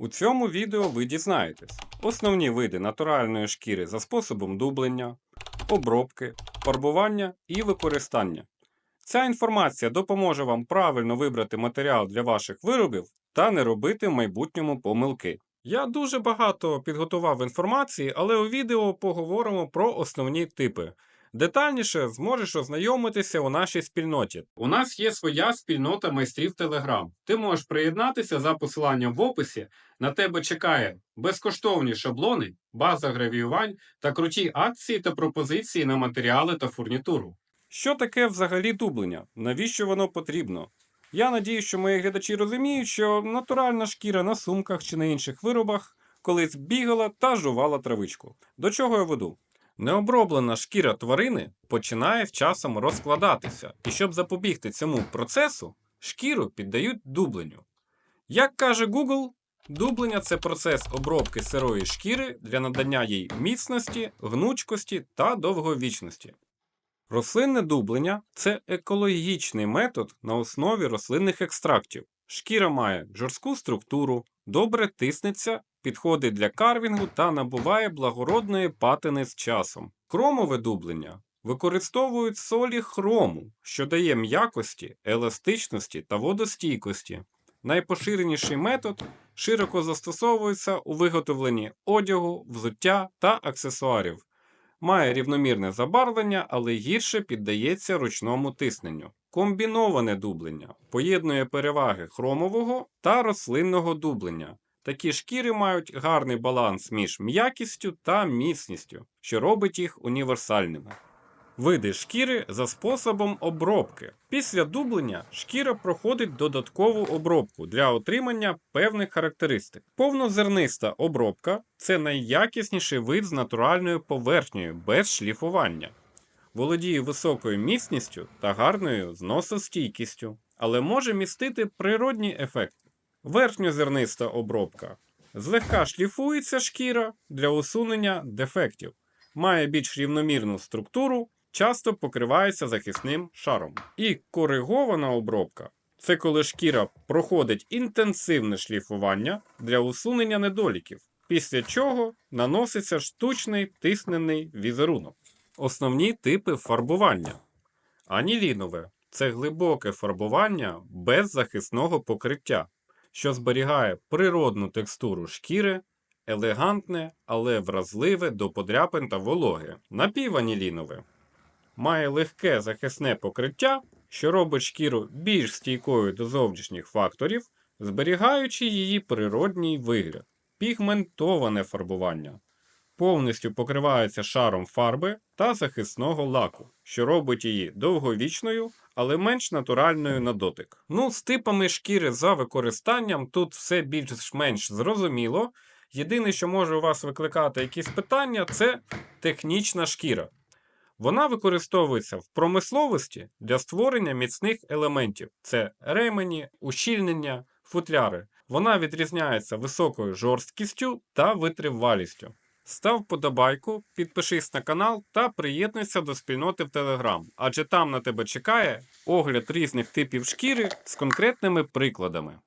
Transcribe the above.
У цьому відео ви дізнаєтесь основні види натуральної шкіри за способом дублення, обробки, фарбування і використання. Ця інформація допоможе вам правильно вибрати матеріал для ваших виробів та не робити в майбутньому помилки. Я дуже багато підготував інформації, але у відео поговоримо про основні типи. Детальніше зможеш ознайомитися у нашій спільноті. У нас є своя спільнота майстрів Telegram. Ти можеш приєднатися за посиланням в описі. На тебе чекає безкоштовні шаблони, база гравіювань та круті акції та пропозиції на матеріали та фурнітуру. Що таке взагалі дублення? Навіщо воно потрібно? Я надію, що мої глядачі розуміють, що натуральна шкіра на сумках чи на інших виробах колись бігала та жувала травичку. До чого я веду? Необроблена шкіра тварини починає з часом розкладатися, і щоб запобігти цьому процесу, шкіру піддають дубленню. Як каже Google, дублення це процес обробки сирої шкіри для надання їй міцності, гнучкості та довговічності. Рослинне дублення це екологічний метод на основі рослинних екстрактів. Шкіра має жорстку структуру, добре тиснеться, підходить для карвінгу та набуває благородної патини з часом. Хромове дублення використовують солі хрому, що дає м'якості, еластичності та водостійкості. Найпоширеніший метод широко застосовується у виготовленні одягу, взуття та аксесуарів. Має рівномірне забарвлення, але гірше піддається ручному тисненню. Комбіноване дублення поєднує переваги хромового та рослинного дублення. Такі шкіри мають гарний баланс між м'якістю та міцністю, що робить їх універсальними. Види шкіри за способом обробки. Після дублення шкіра проходить додаткову обробку для отримання певних характеристик. Повнозерниста обробка це найякісніший вид з натуральною поверхнею без шліфування. Володіє високою міцністю та гарною зносостійкістю, але може містити природні ефекти. Верхньозерниста обробка. Злегка шліфується шкіра для усунення дефектів, має більш рівномірну структуру, часто покривається захисним шаром. І коригована обробка це коли шкіра проходить інтенсивне шліфування для усунення недоліків, після чого наноситься штучний тиснений візерунок. Основні типи фарбування. Анілінове це глибоке фарбування без захисного покриття, що зберігає природну текстуру шкіри, елегантне, але вразливе до подряпин та вологи. Напіванілінове має легке захисне покриття, що робить шкіру більш стійкою до зовнішніх факторів, зберігаючи її природній вигляд. Пігментоване фарбування повністю покривається шаром фарби та захисного лаку, що робить її довговічною, але менш натуральною на дотик. Ну, з типами шкіри за використанням тут все більш-менш зрозуміло. Єдине, що може у вас викликати якісь питання, це технічна шкіра. Вона використовується в промисловості для створення міцних елементів: це ремені, ущільнення, футляри. Вона відрізняється високою жорсткістю та витривалістю. Став подобайку, підпишись на канал та приєднуйся до спільноти в Телеграм, адже там на тебе чекає огляд різних типів шкіри з конкретними прикладами.